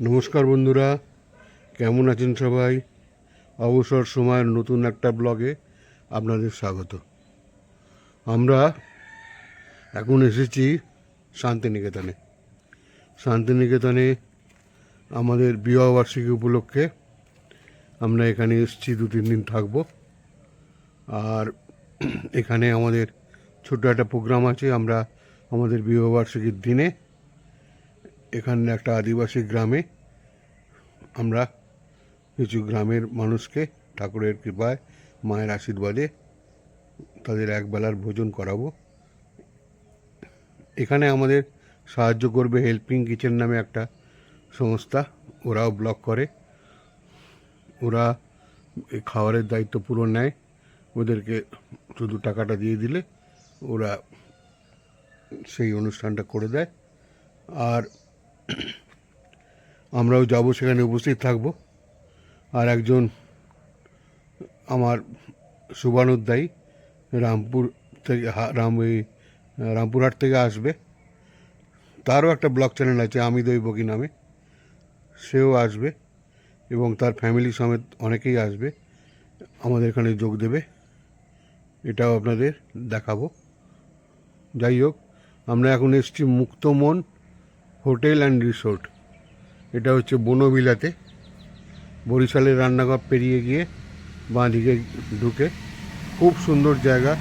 নমস্কার বন্ধুরা, কেমন আছেন সবাই? অবসর সময়ের নতুন একটা ব্লগে আপনাদের স্বাগত। আমরা এখন এসেছি শান্তিনিকেতনে। শান্তিনিকেতনে আমাদের বিবাহবার্ষিকী উপলক্ষে আমরা এখানে এসেছি দু তিন দিন থাকব। আর এখানে আমাদের ছোট্ট একটা প্রোগ্রাম আছে, আমরা আমাদের বিবাহবার্ষিকীর দিনে এখানে একটা আদিবাসী গ্রামে আমরা কিছু গ্রামের মানুষকে ঠাকুরের কৃপায়, মায়ের আশীর্বাদে তাদের একবেলার ভোজন করাবো। এখানে আমাদের সাহায্য করবে হেল্পিং কিচেন নামে একটা সংস্থা, ওরাও ব্লক করে। ওরা খাবারের দায়িত্ব পুরো নেয়, ওদেরকে শুধু টাকাটা দিয়ে দিলে ওরা সেই অনুষ্ঠানটা করে দেয়। আর আমরাও যাব, সেখানে উপস্থিত থাকব। আর একজন আমার শুভানুদ্দায়ী রামপুর থেকে রাম, এই, রামপুরহাট থেকে আসবে। তারও একটা ব্লগ চ্যানেল আছে, আমি দৈবকী নামে। সেও আসবে এবং তার ফ্যামিলি সমেত অনেকেই আসবে। আমাদের এখানে যোগ দেবে। এটাও আপনাদের দেখাবো। যাই হোক, আমরা এখন এসেছি মুক্তমন হোটেল অ্যান্ড রিসোর্ট। এটা হচ্ছে বনবিলাতে। বরিশালের রান্নাঘর পেরিয়ে গিয়ে বাঁ দিকে ঢুকে খুব সুন্দর জায়গা,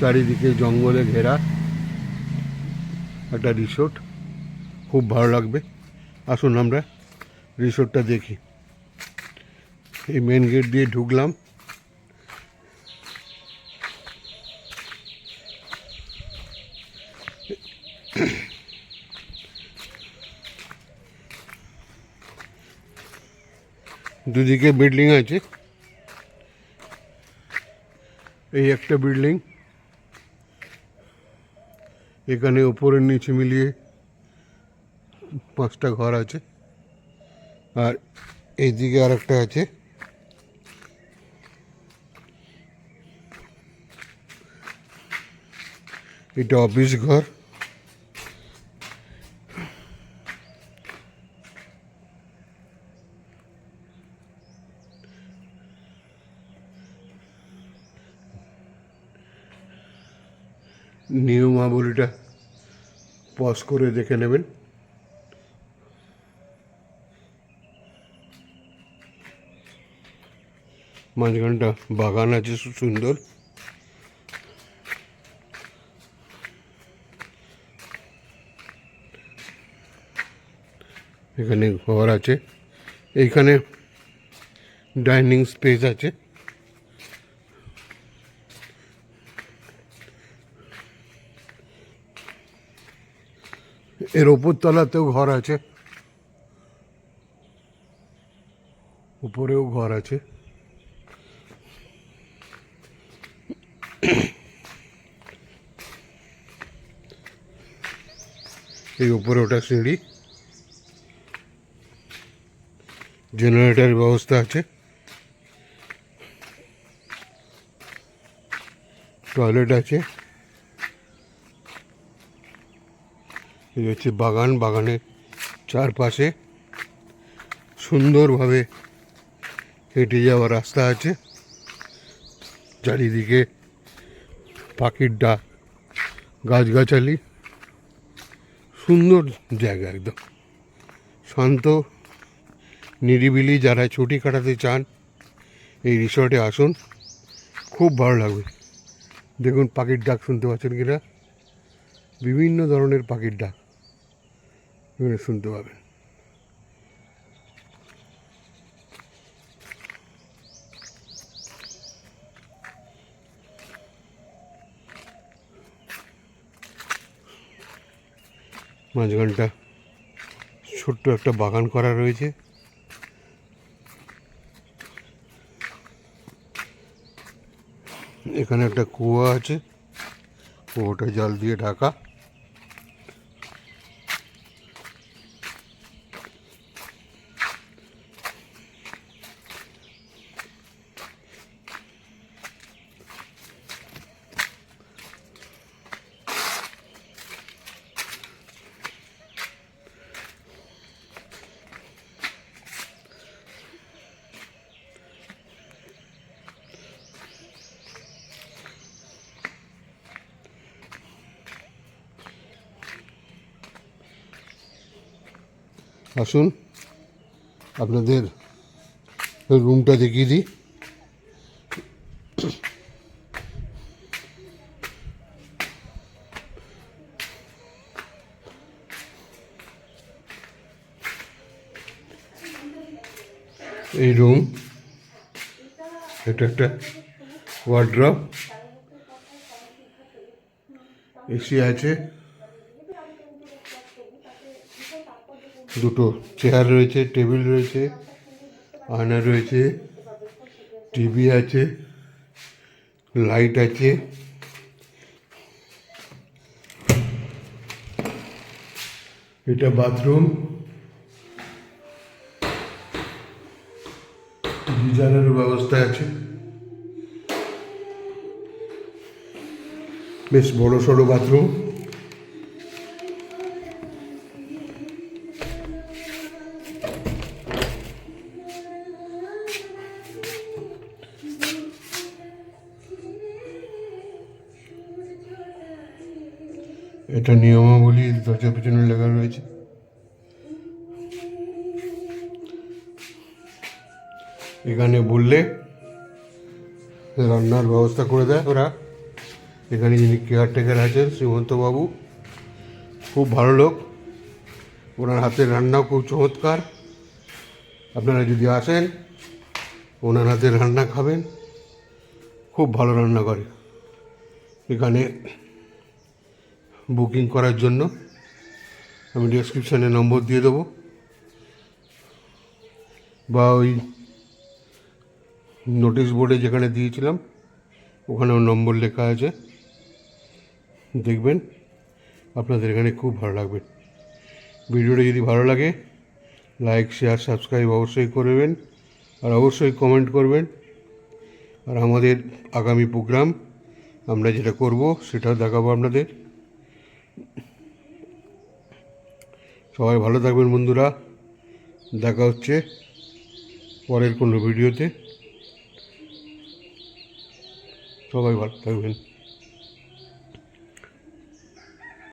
চারিদিকে জঙ্গলে ঘেরা একটা রিসোর্ট। খুব ভালো লাগবে। আসুন আমরা রিসোর্টটা দেখি। এই মেন গেট দিয়ে ঢুকলাম। দুদিকে বিল্ডিং আছে। এই একটা বিল্ডিং এখানে ওপরের নিচে মিলিয়ে পাঁচটা ঘর আছে। আর এইদিকে আর একটা আছে। এটা অফিস ঘর। নিয়মাবলীটা পজ করে দেখে নেবেন। মাঝখানটা বাগান আছে সুন্দর। এখানে ঘর আছে। এইখানে ডাইনিং স্পেস আছে। এর ওপর তলাতেও ঘর আছে। উপরেও ঘর আছে। এই উপরে ওটা সিঁড়ি। জেনারেটর ব্যবস্থা আছে। টয়লেট আছে। এই হচ্ছে বাগান, বাগানের চারপাশে সুন্দরভাবে হেঁটে যাওয়ার রাস্তা আছে। চারিদিকে পাখির ডাক, গাছগাছালি, সুন্দর জায়গা একদম। শান্ত, নিরিবিলি যারা ছুটি কাটাতে চান, এই রিসর্টে আসুন। খুব ভালো লাগবে। দেখুন পাখির ডাক শুনতে পাচ্ছেন কিনা। বিভিন্ন ধরনের পাখির ডাক। এখানে শুনতে পাবেন। মাঝখানটা ছোট্ট একটা বাগান করা রয়েছে। এখানে একটা কুয়া আছে। কুয়োটা জল দিয়ে ঢাকা। আসুন আপনাদের রুমটা দেখিয়ে দিই। এই রুম এটা একটা ওয়ার্ড্রপ এসি আছে। দুটো চেয়ার রয়েছে, টেবিল রয়েছে, আয়না রয়েছে টিভি আছে, লাইট আছে। এটা বাথরুম। গিজারের ব্যবস্থা আছে। বেশ বড় সড়ো বাথরুম। এটা নিয়মাবলী দরজার পিছনে লেখা রয়েছে। এখানে বললে রান্নার ব্যবস্থা করে দেয় ওরা। এখানে যিনি কেয়ারটেকার আছেন শ্রীমন্তবাবু, খুব ভালো লোক। ওনার হাতের রান্নাও খুব চমৎকার। আপনারা যদি আসেন, ওনার হাতের রান্না খাবেন। খুব ভালো রান্না করে। এখানে বুকিং করার জন্য আমি ডেসক্রিপশানে নম্বর দিয়ে দেবো। বা ওই নোটিশ বোর্ডে যেখানে দিয়েছিলাম, ওখানেও নম্বর লেখা আছে। দেখবেন আপনাদের এখানে খুব ভালো লাগবে। ভিডিওটা যদি ভালো লাগে লাইক শেয়ার সাবস্ক্রাইব অবশ্যই করবেন আর অবশ্যই কমেন্ট করবেন। আর আমাদের আগামী প্রোগ্রাম আমরা যেটা করব, সেটাও দেখাবো আপনাদের। সবাই ভালো থাকবেন বন্ধুরা। দেখা হচ্ছে পরের কোনো ভিডিওতে। সবাই ভালো থাকবেন।